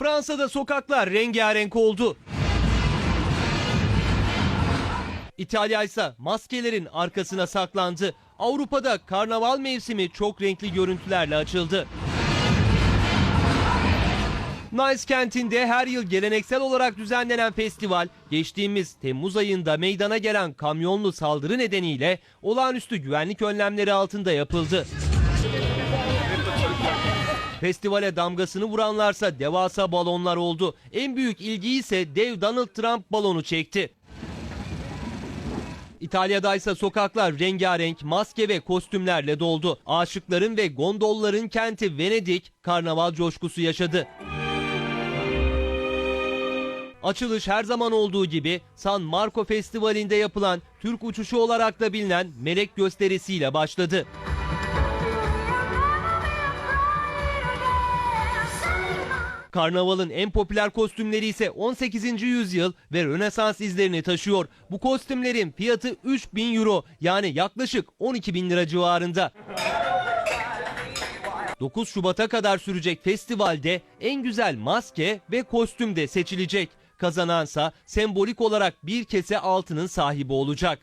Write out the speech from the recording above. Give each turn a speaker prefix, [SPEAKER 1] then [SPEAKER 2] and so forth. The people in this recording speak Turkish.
[SPEAKER 1] Fransa'da sokaklar rengarenk oldu. İtalya ise maskelerin arkasına saklandı. Avrupa'da karnaval mevsimi çok renkli görüntülerle açıldı. Nice kentinde her yıl geleneksel olarak düzenlenen festival geçtiğimiz Temmuz ayında meydana gelen kamyonlu saldırı nedeniyle olağanüstü güvenlik önlemleri altında yapıldı. Festivale damgasını vuranlarsa devasa balonlar oldu. En büyük ilgiyi ise dev Donald Trump balonu çekti. İtalya'da ise sokaklar rengarenk maske ve kostümlerle doldu. Aşıkların ve gondolların kenti Venedik karnaval coşkusu yaşadı. Açılış her zaman olduğu gibi San Marco Festivali'nde yapılan Türk uçuşu olarak da bilinen melek gösterisiyle başladı. Karnavalın en popüler kostümleri ise 18. yüzyıl ve Rönesans izlerini taşıyor. Bu kostümlerin fiyatı 3000 euro yani yaklaşık 12 bin lira civarında. 9 Şubat'a kadar sürecek festivalde en güzel maske ve kostüm de seçilecek. Kazanansa sembolik olarak bir kese altının sahibi olacak.